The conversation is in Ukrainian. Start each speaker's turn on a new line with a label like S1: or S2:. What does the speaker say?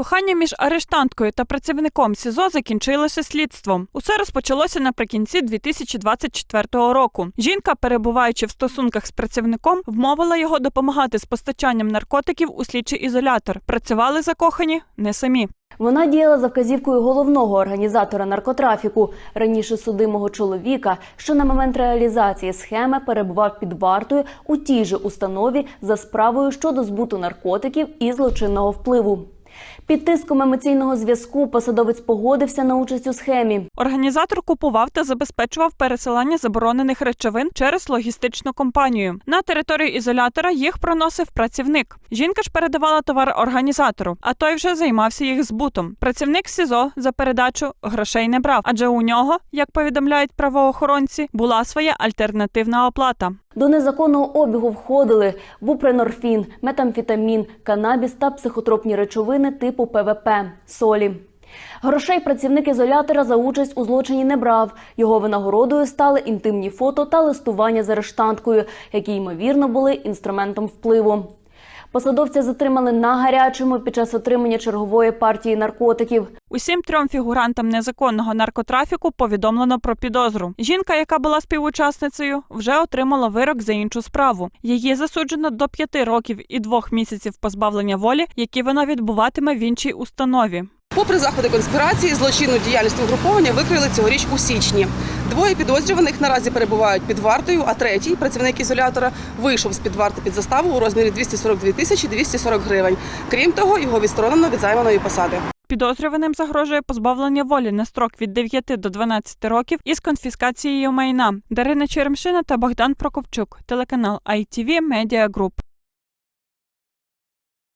S1: Кохання між арештанткою та працівником СІЗО закінчилося слідством. Усе розпочалося наприкінці 2024 року. Жінка, перебуваючи в стосунках з працівником, вмовила його допомагати з постачанням наркотиків у слідчий ізолятор. Працювали закохані не самі.
S2: Вона діяла за вказівкою головного організатора наркотрафіку, раніше судимого чоловіка, що на момент реалізації схеми перебував під вартою у тій же установі за справою щодо збуту наркотиків і злочинного впливу. Під тиском емоційного зв'язку посадовець погодився на участь у схемі.
S1: Організатор купував та забезпечував пересилання заборонених речовин через логістичну компанію. На територію ізолятора їх проносив працівник. Жінка ж передавала товар організатору, а той вже займався їх збутом. Працівник СІЗО за передачу грошей не брав, адже у нього, як повідомляють правоохоронці, була своя альтернативна оплата.
S2: До незаконного обігу входили бупренорфін, метамфетамін, канабіс та психотропні речовини типу ПВП, солі. Грошей працівник ізолятора за участь у злочині не брав. Його винагородою стали інтимні фото та листування з арештанткою, які ймовірно були інструментом впливу. Посадовця затримали на гарячому під час отримання чергової партії наркотиків.
S1: Усім трьом фігурантам незаконного наркотрафіку повідомлено про підозру. Жінка, яка була співучасницею, вже отримала вирок за іншу справу. Її засуджено до п'яти років і двох місяців позбавлення волі, які вона відбуватиме в іншій установі.
S3: Попри заходи конспірації, злочинну діяльність угруповання викрили цьогоріч у січні. Двоє підозрюваних наразі перебувають під вартою, а третій, працівник ізолятора, вийшов з під варти під заставу у розмірі 242 тисячі 240 гривень. Крім того, його відсторонено від займаної посади.
S1: Підозрюваним загрожує позбавлення волі на строк від 9 до 12 років із конфіскацією майна. Дарина Черемшина та Богдан Прокопчук, телеканал ITV Media Group.